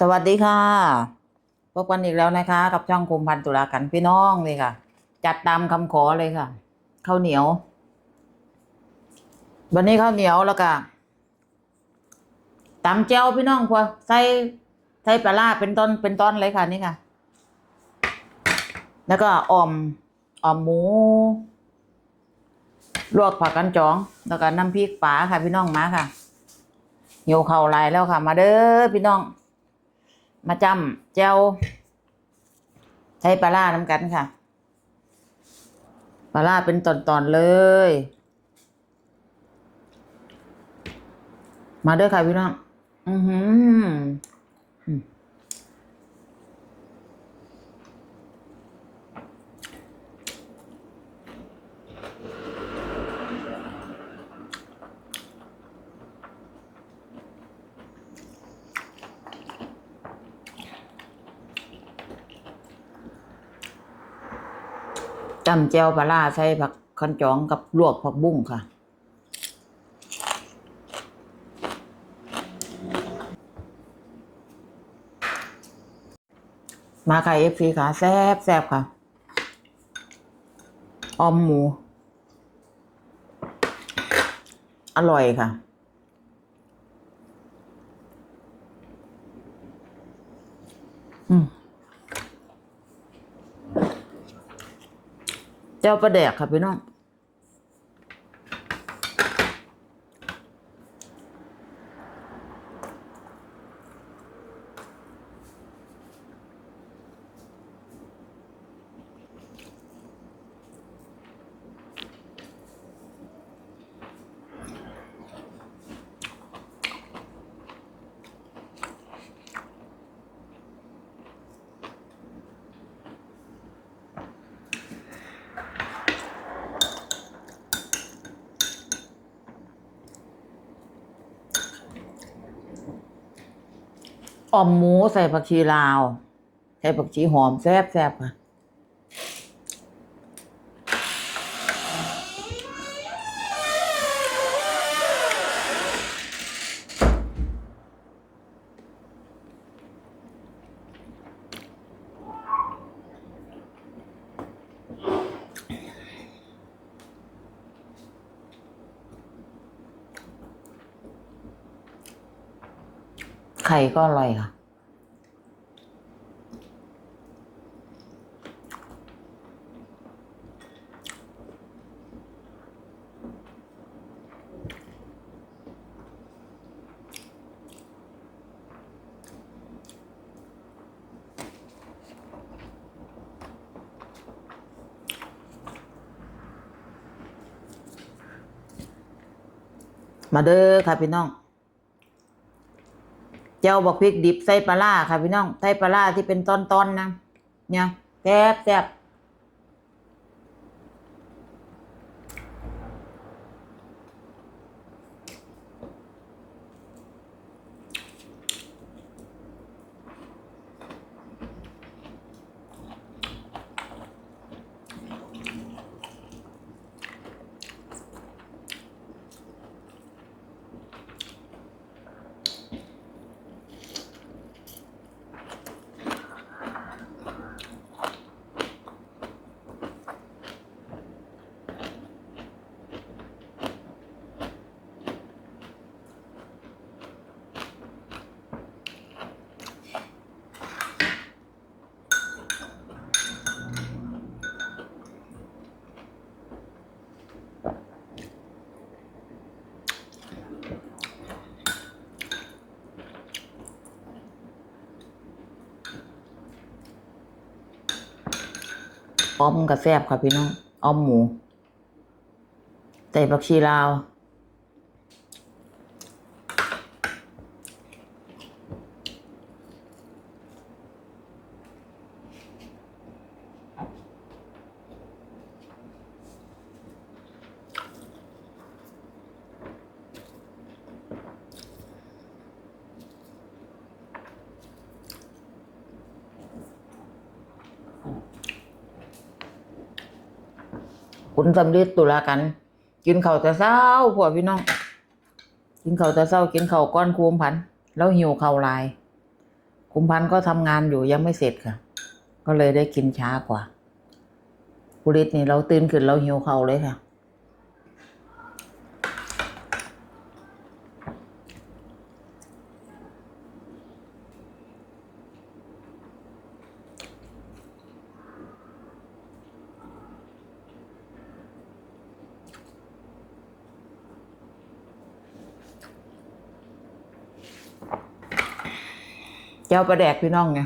สวัสดีค่ะ พบกันอีกแล้วนะคะ กับช่องคุมพันตุลากันพี่น้องเลยค่ะ จัดตามคำขอเลยค่ะข้าวเหนียว วันนี้ข้าวเหนียวแล้วก็ตำเจ้าพี่น้องพอใส่ใส่ปลาร้าเป็นต้นเป็นต้นเลยค่ะนี่ค่ะ แล้วก็อ่อมอ่อมหมูลวกผักกันจอง แล้วก็น้ำพริกป๋าค่ะ พี่น้องมาค่ะโยเข่าลายแล้วค่ะ มาเด้อพี่น้อง มาจำเจ้าใช้ปลาล่าน้ำกันค่ะปลาล่าเป็นตอนๆเลย มาด้วยค่ะพี่น้อง อือหือ จำเจียวปลาร้าใส่ผักคันจองกับลวกผักบุ้งค่ะ มาค่ะเอฟซีค่ะ แซ่บแซ่บค่ะ ออมหมู อร่อยค่ะอืม จ้าประแดกครับพี่น้อง อมหมูใส่ผักชีลาว ใส่ผักชีหอมแซ่บแซ่บค่ะ ไข่ก็อร่อยค่ะ มาเด้อค่ะพี่น้อง เจ้าบักพริกดิบใส่ปลาล่าค่ะพี่น้องใส่ปลาล่าที่เป็นต้นๆนะเนี่ยแซ่บแซ่บ อ้อมกับแซบค่ะพี่น้องอ้อมหมูใส่ผักชีลาว คุณสำลิดตุลากัน กินข้าวแต่เช้าพวกพี่น้อง กินข้าวแต่เช้า กินข้าวก้อนคูมพัน แล้วหิวข้าวลาย คุมพันก็ทำงานอยู่ยังไม่เสร็จค่ะ ก็เลยได้กินช้ากว่ากุลิตนี่เราตื่นขึ้นเราหิวเขาวเลยค่ะ เจ้าประแดกพี่น้องไง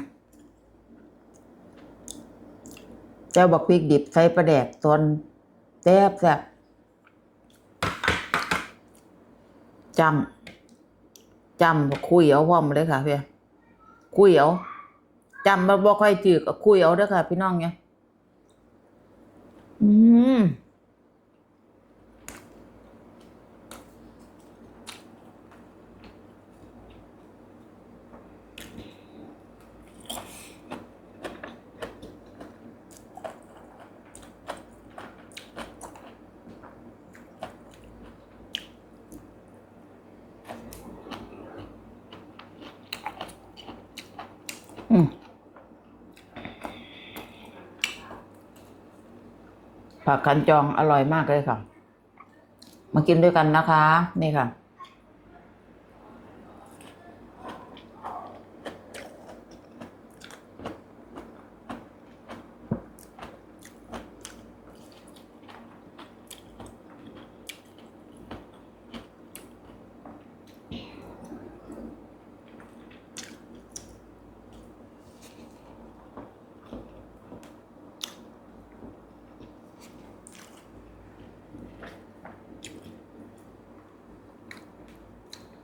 เจ้าบักพริกดิบใส่ประแดกตอนแซ่บแซ่บจำจำคุยเอาพร้อมเลยค่ะพี่คุยเอาจำมาบ่ค่อยจืดก็คุยเอาเด้อค่ะ พี่น้องไงอืมอืม ผักขันจองอร่อยมากเลยค่ะ มากินด้วยกันนะคะ นี่ค่ะ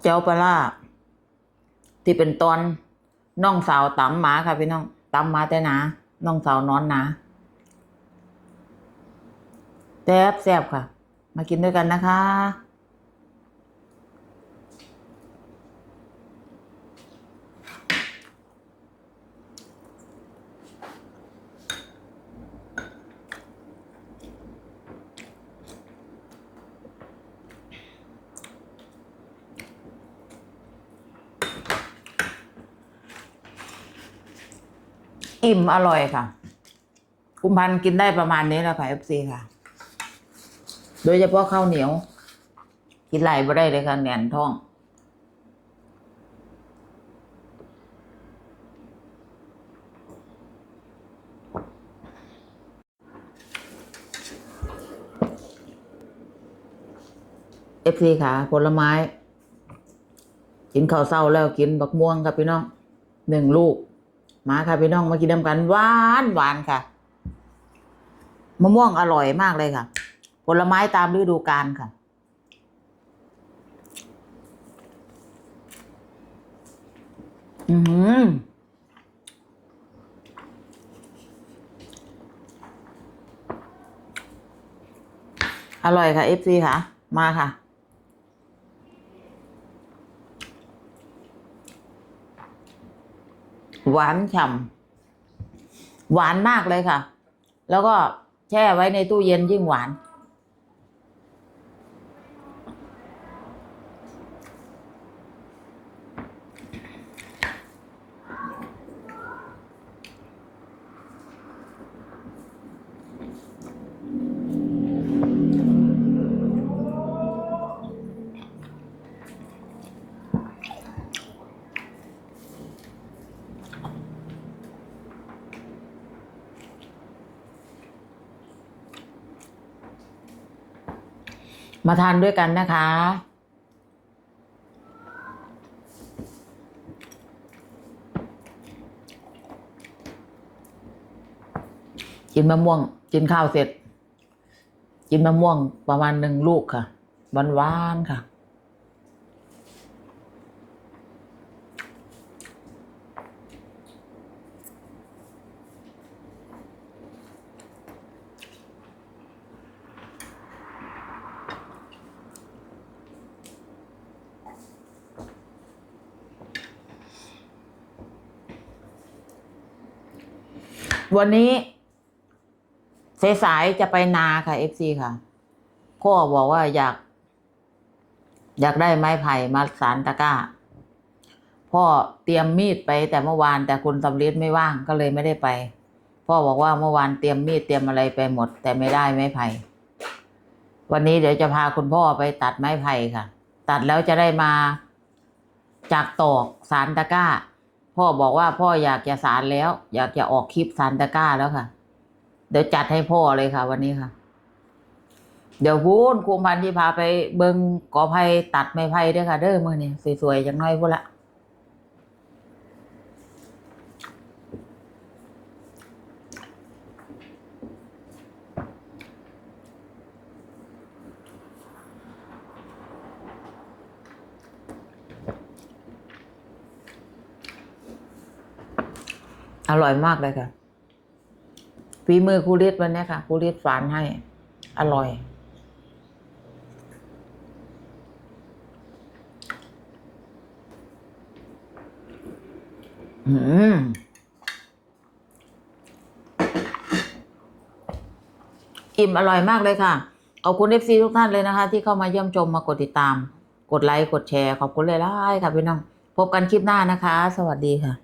เจ้าปลาที่เป็นตอนน้องสาวตำหมาค่ะพี่น้องตำหมาแต่นะน้องสาวนอนนะแซ่บแซ่บค่ะ มากินด้วยกันนะคะ อิ่มอร่อยค่ะ กุมพันกินได้ประมาณนี้แล้วค่ะเอฟซีค่ะ โดยเฉพาะข้าวเหนียว กินไหลไม่ได้เลยค่ะแหนนท้อง เอฟซีค่ะ ผลไม้ กินข้าวเศร้าแล้วกินบักม่วงครับพี่น้องหนึ่งลูก มาค่ะพี่น้องมากินน้ำกันหวานหวานค่ะมะม่วงอร่อยมากเลยค่ะ ผลไม้ตามฤดูกาลค่ะ อืมอร่อยค่ะเอฟซีค่ะ มาค่ะ หวานฉ่ำหวานมากเลยค่ะ แล้วก็แช่ไว้ในตู้เย็นยิ่งหวาน มาทานด้วยกันนะคะ กินมะม่วง กินข้าวเสร็จ กินมะม่วงประมาณหนึ่งลูกค่ะหวานๆค่ะ วันนี้สายๆจะไปนาค่ะเอฟซีค่ะ พ่อบอกว่าอยาก อยากได้ไม้ไผ่มาสารตะกร้า พ่อเตรียมมีดไปแต่เมื่อวานแต่คุณสำลิดไม่ว่างก็เลยไม่ได้ไป พ่อบอกว่าเมื่อวานเตรียมมีดเตรียมอะไรไปหมด แต่ไม่ได้ไม้ไผ่ วันนี้เดี๋ยวจะพาคุณพ่อไปตัดไม้ไผ่ค่ะ ตัดแล้วจะได้มาจากตอกสารตะกร้า พ่อบอกว่าพ่ออยากจะสารแล้ว อยากจะออกคลิปสารตะกร้าแล้วค่ะ เดี๋ยวจัดให้พ่อเลยค่ะ วันนี้ค่ะ เดี๋ยวพูนคุมพันที่พาไปเบิงกอไผ่ตัดไม้ไผ่ด้วยค่ะ เด้อมื่อนี้สวยๆอย่างน้อยพูดละ อ ร่อยมากเลยค่ะฝีมือครูฤทธิ์วันนี้ค่ะครูฤทธิ์ฝานให้ อร่อย อืมอิ่มอร่อยมากเลยค่ะ ขอบคุณเอฟซีทุกท่านเลยนะคะ ที่เข้ามาเยี่ยมชมมากดติดตาม กดไลค์ กดแชร์ ขอบคุณเลยล่ะค่ะพี่น้อง พบกันคลิปหน้านะคะ สวัสดีค่ะ